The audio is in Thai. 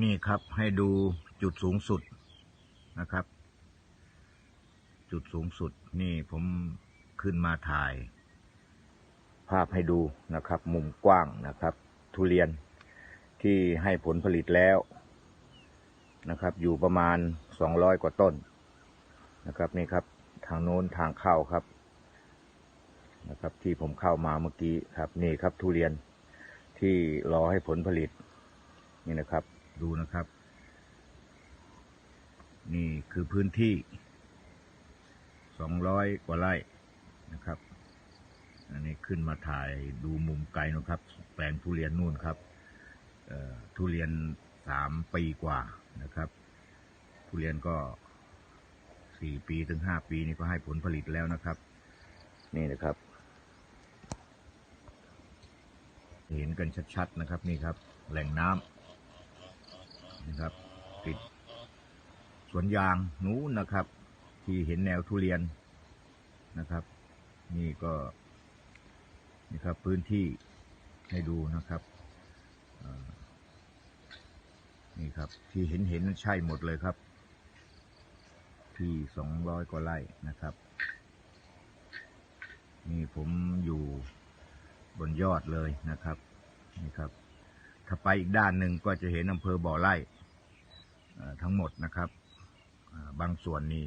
นี่ครับให้ดูจุดสูงสุดนะครับ จุดสูงสุดนี่ผมขึ้นมาถ่าย ภาพให้ดูนะครับ มุมกว้างนะครับ ทุเรียนที่ให้ผลผลิตแล้วนะครับ อยู่ประมาณสองร้อยกว่าต้นนะครับนี่ครับ ทางโน้นทางเข้าครับนะครับ ที่ผมเข้ามาเมื่อกี้ครับ นี่ครับทุเรียนที่รอให้ผลผลิตนี่นะครับ ดูนะครับ นี่คือพื้นที่สองร้อยกว่าไร่นะครับ อันนี้ขึ้นมาถ่ายดูมุมไกลนะครับ แปลงทุเรียนนู่นครับเอ่อทุเรียนสามปีกว่านะครับ ทุเรียนก็สี่ปีถึงห้าปีนี่ก็ให้ผลผลิตแล้วนะครับ นี่นะครับ เห็นกันชัดๆนะครับนี่ครับ แหล่งน้ำ นะครับ ติดสวนยางนู้นนะครับ ที่เห็นแนวทุเรียนนะครับ นี่ก็นี่ครับพื้นที่ให้ดูนะครับนี่ครับ ที่เห็นเห็นใช่หมดเลยครับ ที่สองร้อยกว่าไร่นะครับ นี่ผมอยู่บนยอดเลยนะครับ นี่ครับ ถ้าไปอีกด้านหนึ่งก็จะเห็นอำเภอบ่อไร่ทั้งหมดนะครับบางส่วนนี่